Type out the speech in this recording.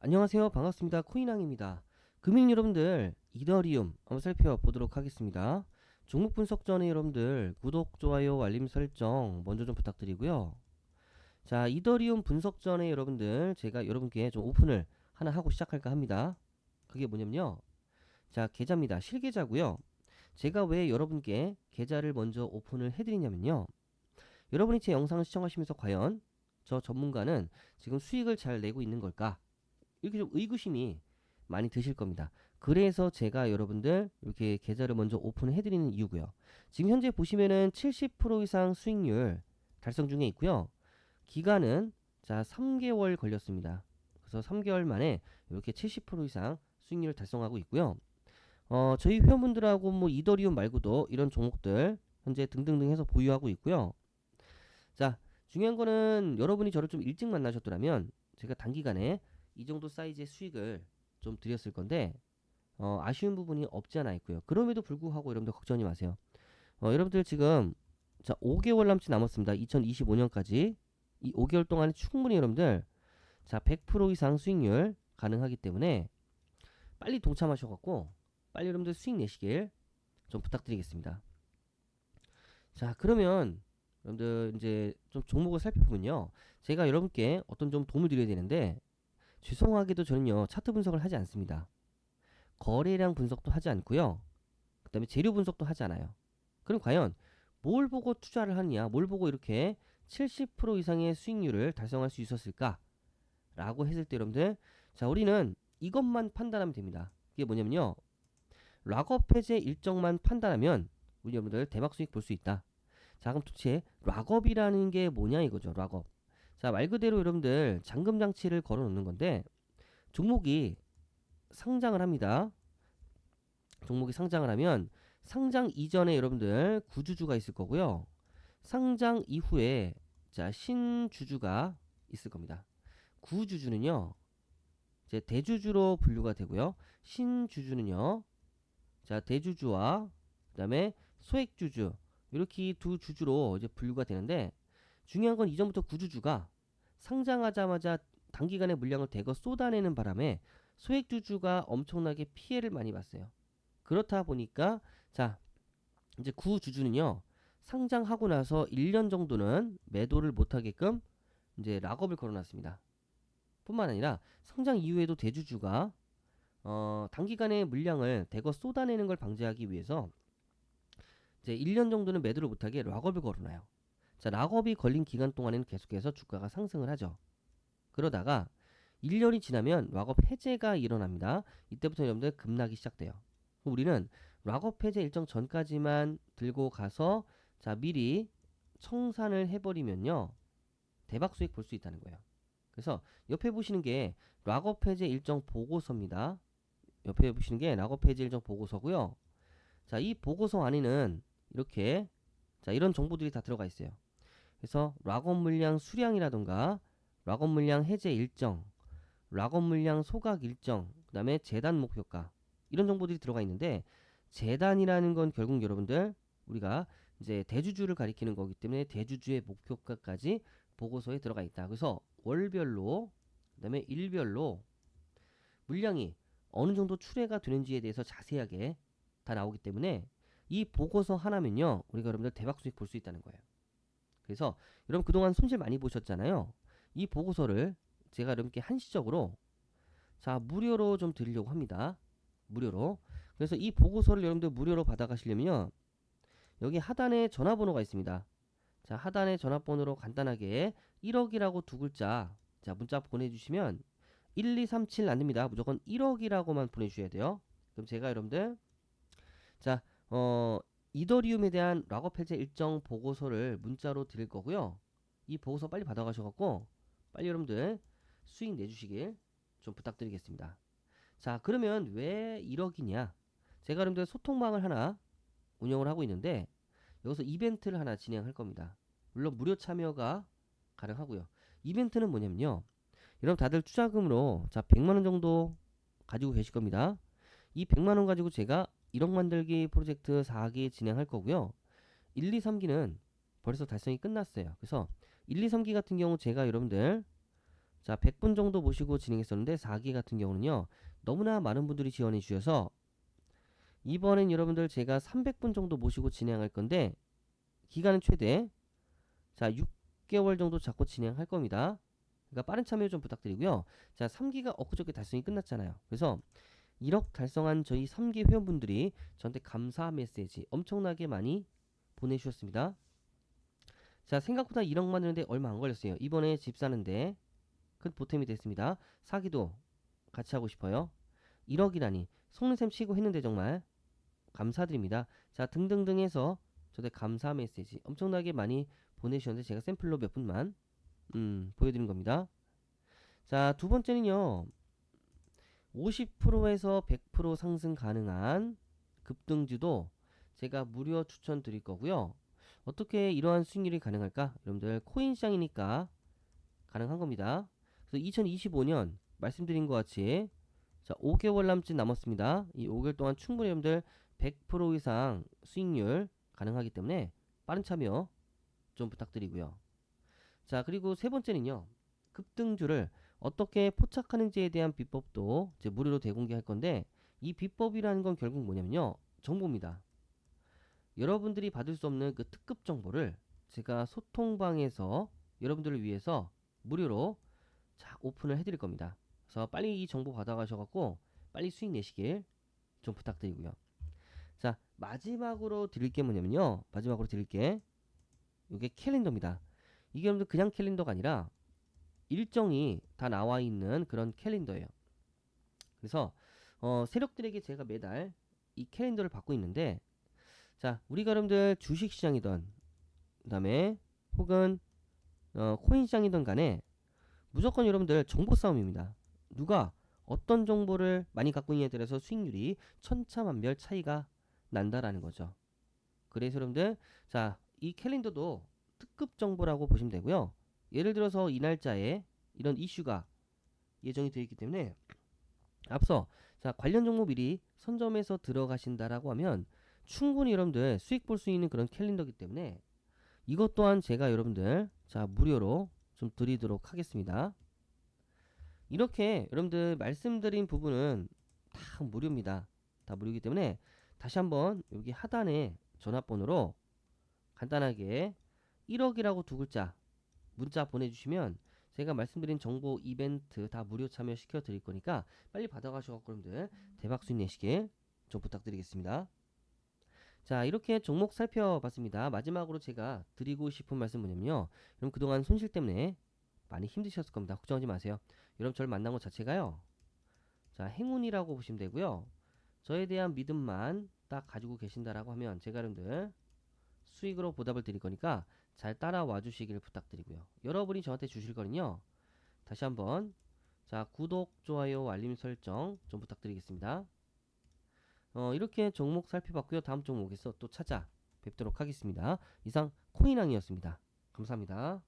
안녕하세요. 반갑습니다. 코인왕입니다. 금일 여러분들 이더리움 한번 살펴보도록 하겠습니다. 종목 분석 전에 여러분들 구독, 좋아요, 알림 설정 먼저 좀 부탁드리고요. 자, 이더리움 분석 전에 여러분들 제가 여러분께 좀 오픈을 하나 하고 시작할까 합니다. 그게 뭐냐면요. 자, 계좌입니다. 실계좌고요. 제가 왜 여러분께 계좌를 먼저 오픈을 해드리냐면요. 여러분이 제 영상을 시청하시면서 과연 저 전문가는 지금 수익을 잘 내고 있는 걸까? 이렇게 좀 의구심이 많이 드실 겁니다. 그래서 제가 여러분들 이렇게 계좌를 먼저 오픈을 해드리는 이유고요. 지금 현재 보시면은 70% 이상 수익률 달성 중에 있고요. 기간은 자 3개월 걸렸습니다. 그래서 3개월 만에 이렇게 70% 이상 수익률을 달성하고 있고요. 어, 저희 회원분들하고 뭐 이더리움 말고도 이런 종목들 현재 등등등 해서 보유하고 있고요. 자, 중요한 거는 여러분이 저를 좀 일찍 만나셨더라면 제가 단기간에 이 정도 사이즈의 수익을 좀 드렸을 건데 어, 아쉬운 부분이 없지 않아 있고요. 그럼에도 불구하고 여러분들 걱정하지 마세요. 어, 여러분들 지금 자 5개월 남짓 남았습니다. 2025년까지 이 5개월 동안에 충분히 여러분들 자 100% 이상 수익률 가능하기 때문에 빨리 동참하셔갖고 빨리 여러분들 수익 내시길 좀 부탁드리겠습니다. 자 그러면 여러분들 이제 좀 종목을 살펴보면요. 제가 여러분께 어떤 좀 도움을 드려야 되는데 죄송하게도 저는요 차트 분석을 하지 않습니다. 거래량 분석도 하지 않고요. 그 다음에 재료 분석도 하지 않아요. 그럼 과연 뭘 보고 투자를 하느냐, 뭘 보고 이렇게 70% 이상의 수익률을 달성할 수 있었을까? 라고 했을 때 여러분들, 자, 우리는 이것만 판단하면 됩니다. 그게 뭐냐면요. 락업 해제 일정만 판단하면 우리 여러분들 대박 수익 볼 수 있다. 자, 그럼 도대체 락업이라는 게 뭐냐 이거죠, 락업. 자, 말 그대로 여러분들 잠금 장치를 걸어 놓는 건데 종목이 상장을 합니다. 종목이 상장을 하면 상장 이전에 여러분들 구주주가 있을 거고요. 상장 이후에 자, 신주주가 있을 겁니다. 구주주는요. 이제 대주주로 분류가 되고요. 신주주는요. 자, 대주주와 그다음에 소액주주 이렇게 두 주주로 이제 분류가 되는데 중요한 건 이전부터 구주주가 상장하자마자 단기간에 물량을 대거 쏟아내는 바람에 소액주주가 엄청나게 피해를 많이 봤어요. 그렇다 보니까 자 이제 구주주는요 상장하고 나서 1년 정도는 매도를 못하게끔 이제 락업을 걸어놨습니다. 뿐만 아니라 상장 이후에도 대주주가 어, 단기간에 물량을 대거 쏟아내는 걸 방지하기 위해서 이제 1년 정도는 매도를 못하게 락업을 걸어놔요. 자, 락업이 걸린 기간 동안에는 계속해서 주가가 상승을 하죠. 그러다가 1년이 지나면 락업 해제가 일어납니다. 이때부터 여러분들 급락이 시작돼요. 우리는 락업 해제 일정 전까지만 들고 가서 자, 미리 청산을 해버리면요. 대박 수익 볼 수 있다는 거예요. 그래서 옆에 보시는 게 락업 해제 일정 보고서입니다. 옆에 보시는 게 락업 해제 일정 보고서고요. 자, 이 보고서 안에는 이렇게 자, 이런 정보들이 다 들어가 있어요. 그래서 락업 물량 수량이라던가 락업 물량 해제 일정, 락업 물량 소각 일정, 그 다음에 재단 목표가 이런 정보들이 들어가 있는데 재단이라는 건 결국 여러분들 우리가 이제 대주주를 가리키는 거기 때문에 대주주의 목표가까지 보고서에 들어가 있다. 그래서 월별로 그다음에 일별로 물량이 어느 정도 출회가 되는지에 대해서 자세하게 다 나오기 때문에 이 보고서 하나면요 우리가 여러분들 대박 수익 볼 수 있다는 거예요. 그래서 여러분 그동안 손실 많이 보셨잖아요. 이 보고서를 제가 여러분께 한시적으로 자 무료로 좀 드리려고 합니다. 무료로. 그래서 이 보고서를 여러분들 무료로 받아가시려면요. 여기 하단에 전화번호가 있습니다. 자 하단에 전화번호로 간단하게 1억이라고 두 글자 자 문자 보내주시면 1237 안됩니다. 무조건 1억이라고만 보내주셔야 돼요. 그럼 제가 여러분들 자 어, 이더리움에 대한 락업 해제 일정 보고서를 문자로 드릴 거고요. 이 보고서 빨리 받아가셔갖고 빨리 여러분들 수익 내주시길 좀 부탁드리겠습니다. 자, 그러면 왜 1억이냐? 제가 여러분들 소통방을 하나 운영을 하고 있는데 여기서 이벤트를 하나 진행할 겁니다. 물론 무료 참여가 가능하고요. 이벤트는 뭐냐면요. 여러분 다들 투자금으로 자 100만 원 정도 가지고 계실 겁니다. 이 100만 원 가지고 제가 1억 만들기 프로젝트 4기 진행할 거고요. 1, 2, 3기는 벌써 달성이 끝났어요. 그래서 1, 2, 3기 같은 경우 제가 여러분들 자, 100분 정도 모시고 진행했었는데 4기 같은 경우는요. 너무나 많은 분들이 지원해 주셔서 이번엔 여러분들 제가 300분 정도 모시고 진행할 건데 기간은 최대 자, 6개월 정도 잡고 진행할 겁니다. 그러니까 빠른 참여 좀 부탁드리고요. 자, 3기가 엊그저께 달성이 끝났잖아요. 그래서 1억 달성한 저희 3기 회원분들이 저한테 감사 메시지 엄청나게 많이 보내주셨습니다. 자, 생각보다 1억 만 드는데 얼마 안 걸렸어요. 이번에 집 사는데 큰 보탬이 됐습니다. 사기도 같이 하고 싶어요. 1억이라니 속는 셈 치고 했는데 정말 감사드립니다. 자, 등등등 해서 저한테 감사 메시지 엄청나게 많이 보내주셨는데 제가 샘플로 몇 분만 음, 보여드린 겁니다. 자, 두 번째는요. 50%에서 100% 상승 가능한 급등주도 제가 무료 추천 드릴 거고요. 어떻게 이러한 수익률이 가능할까? 여러분들 코인 시장이니까 가능한 겁니다. 그래서 2025년 말씀드린 것 같이 자, 5개월 남짓 남았습니다. 이 5개월 동안 충분히 여러분들 100% 이상 수익률 가능하기 때문에 빠른 참여 좀 부탁드리고요. 자, 그리고 세 번째는요. 급등주를 어떻게 포착하는지에 대한 비법도 이제 무료로 대공개할 건데 이 비법이라는 건 결국 뭐냐면요. 정보입니다. 여러분들이 받을 수 없는 그 특급 정보를 제가 소통방에서 여러분들을 위해서 무료로 자, 오픈을 해드릴 겁니다. 그래서 빨리 이 정보 받아가셔갖고 빨리 수익 내시길 좀 부탁드리고요. 자, 마지막으로 드릴 게 뭐냐면요. 마지막으로 드릴 게 이게 캘린더입니다. 이게 여러분들 그냥 캘린더가 아니라 일정이 다 나와 있는 그런 캘린더예요. 그래서 어, 세력들에게 제가 매달 이 캘린더를 받고 있는데 자 우리가 여러분들 주식시장이던 그 다음에 혹은 어, 코인 시장이든 간에 무조건 여러분들 정보 싸움입니다. 누가 어떤 정보를 많이 갖고 있냐에 따라서 수익률이 천차만별 차이가 난다라는 거죠. 그래서 여러분들 자 이 캘린더도 특급 정보라고 보시면 되고요. 예를 들어서 이 날짜에 이런 이슈가 예정이 되어 있기 때문에 앞서 자 관련 종목 미리 선점해서 들어가신다라고 하면 충분히 여러분들 수익 볼 수 있는 그런 캘린더이기 때문에 이것 또한 제가 여러분들 자 무료로 좀 드리도록 하겠습니다. 이렇게 여러분들 말씀드린 부분은 다 무료입니다. 다 무료이기 때문에 다시 한번 여기 하단에 전화번호로 간단하게 1억이라고 두 글자 문자 보내주시면 제가 말씀드린 정보 이벤트 다 무료 참여 시켜 드릴 거니까 빨리 받아가셔서 여러분들 대박 수익 내시길 좀 부탁드리겠습니다. 자 이렇게 종목 살펴봤습니다. 마지막으로 제가 드리고 싶은 말씀 뭐냐면요. 여러분 그동안 손실 때문에 많이 힘드셨을 겁니다. 걱정하지 마세요. 여러분 저를 만난 것 자체가요. 자 행운이라고 보시면 되고요. 저에 대한 믿음만 딱 가지고 계신다라고 하면 제가 여러분들 수익으로 보답을 드릴 거니까 잘 따라와 주시길 부탁드리고요. 여러분이 저한테 주실 거는요. 다시 한번 자 구독, 좋아요, 알림 설정 좀 부탁드리겠습니다. 어, 이렇게 종목 살펴봤고요. 다음 종목에서 또 찾아 뵙도록 하겠습니다. 이상 코인왕이었습니다. 감사합니다.